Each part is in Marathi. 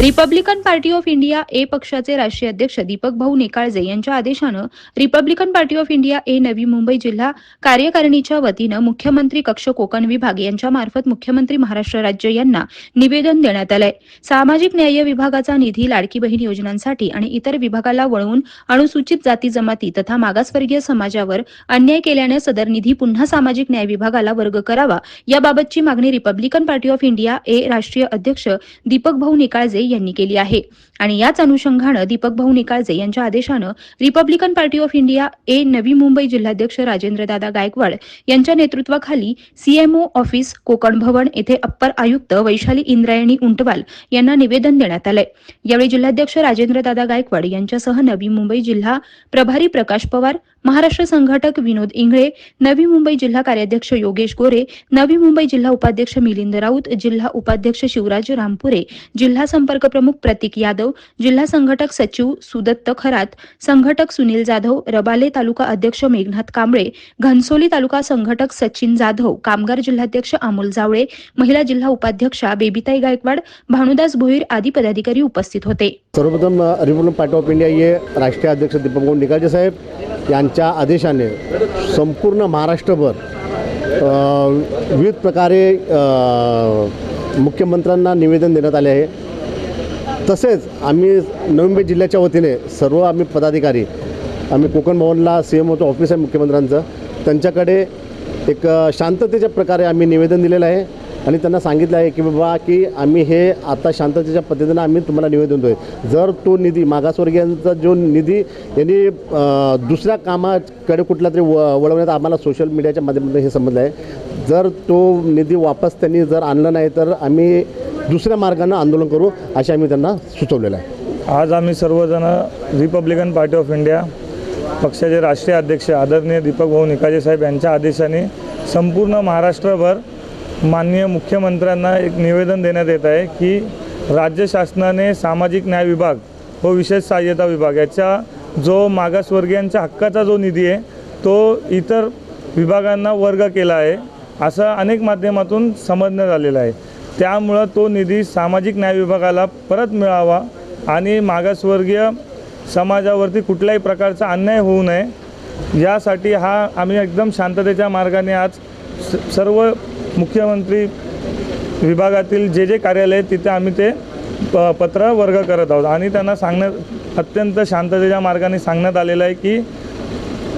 Republican party of India A पक्षाचे राष्ट्रीय अध्यक्ष दीपक भाऊ निकाळजे यांच्या आदेशानं Republican party of India A Navi Mumbai जिल्हा कार्यकारिणीच्या वतीनं मुख्यमंत्री कक्ष कोकण विभाग यांच्या मार्फत मुख्यमंत्री महाराष्ट्र राज्य यांना निवेदन देण्यात आलंय. सामाजिक न्याय विभागाचा निधी लाडकी बहीण योजनांसाठी आणि इतर विभागाला वळवून अनुसूचित जाती जमाती तथा मागासवर्गीय समाजावर अन्याय केल्याने सदर निधी पुन्हा सामाजिक न्याय विभागाला वर्ग करावा याबाबतची मागणी Republican party of India A राष्ट्रीय अध्यक्ष दीपक भाऊ निकाळजे यांनी केली आहे. आणि याच अनुषंगानं दीपक भाऊ निकाळजे यांच्या आदेशानं Republican party of India A Navi Mumbai जिल्हाध्यक्ष राजेंद्रदादा गायकवाड यांच्या नेतृत्वाखाली सीएमओ ऑफिस कोकण भवन येथे अप्पर आयुक्त वैशाली इंद्रायणी उंटवाल यांना निवेदन देण्यात आलंय. यावेळी जिल्हाध्यक्ष राजेंद्रदादा गायकवाड यांच्यासह नवी मुंबई जिल्हा प्रभारी प्रकाश पवार महाराष्ट्र संघटक विनोद इंगळे नवी मुंबई जिल्हा कार्याध्यक्ष योगेश गोरे नवी मुंबई जिल्हा उपाध्यक्ष मिलिंद राऊत जिल्हा उपाध्यक्ष शिवराज रामपुरे जिल्हा संपर्क प्रमुख प्रतीक यादव जिल्हा संघटक सचिव सुदत्त खरात संघटक सुनील जाधव रबाले तालुका अध्यक्ष मेघनाथ कांबळे घनसोली तालुका संघटक सचिन जाधव कामगार जिल्हाध्यक्ष अमोल जावळे महिला जिल्हा उपाध्यक्षा बेबीताई गायकवाड भानुदास भोईर आदी पदाधिकारी उपस्थित होते. सर्वप्रथम रिपब्लिक पार्टी ऑफ इंडिया हे राष्ट्रीय अध्यक्ष दीपक साहेब यांच्या आदेशाने संपूर्ण महाराष्ट्रभर विविध प्रकारे मुख्यमंत्र्यांना निवेदन देण्यात आले आहे. तसेच आम्ही नवी मुंबई जिल्ह्याच्या वतीने सर्व आम्ही पदाधिकारी आम्ही कोकण भवनला सी एम ओचं ऑफिस आहे मुख्यमंत्र्यांचं त्यांच्याकडे एक शांततेच्या प्रकारे आम्ही निवेदन दिलेलं आहे. आणि त्यांना सांगितलं आहे की बाबा की आम्ही हे आता शांततेच्या पद्धतीनं आम्ही तुम्हाला निवेदन देतो जर तो निधी मागासवर्गीयांचा जो निधी यांनी दुसऱ्या कामाकडे कुठला तरी व वळवण्यात आम्हाला सोशल मीडियाच्या माध्यमातून हे समजलं आहे. जर तो निधी वापस त्यांनी जर आणला नाही तर आम्ही दुसऱ्या मार्गानं आंदोलन करू असे आम्ही त्यांना सुचवलेलं आहे. आज आम्ही सर्वजण रिपब्लिकन पार्टी ऑफ इंडिया पक्षाचे राष्ट्रीय अध्यक्ष आदरणीय दीपक भाऊ निकाजे साहेब यांच्या आदेशाने संपूर्ण महाराष्ट्रभर माननीय मुख्यमंत्र्यांना एक निवेदन देण्यात येत आहे की राज्य शासनाने सामाजिक न्याय विभाग व विशेष सहाय्यता विभाग याचा जो मागासवर्गीयांच्या हक्काचा जो निधी आहे तो इतर विभागांना वर्ग केला आहे असं अनेक माध्यमातून समजण्यात आलेलं आहे. त्यामुळं तो निधी सामाजिक न्याय विभागाला परत मिळावा आणि मागासवर्गीय समाजावरती कुठल्याही प्रकारचा अन्याय होऊ नये यासाठी हा आम्ही एकदम शांततेच्या मार्गाने आज स- सर्व मुख्यमंत्री विभागातील जे जे कार्यालय आहेत तिथे आम्ही ते प पत्र वर्ग करत आहोत. आणि त्यांना सांगण्यात अत्यंत शांततेच्या मार्गाने सांगण्यात आलेलं आहे की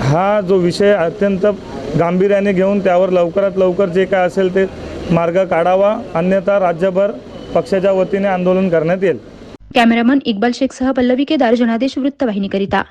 हा जो विषय अत्यंत गांभीर्याने घेऊन त्यावर लवकरात लवकर जे काय असेल ते मार्ग काढावा अन्यथा राज्यभर पक्षाच्या वतीने आंदोलन करण्यात येईल. कॅमेरामन इक्बाल शेखसह पल्लवी केदार जनादेश वृत्तवाहिनीकरिता.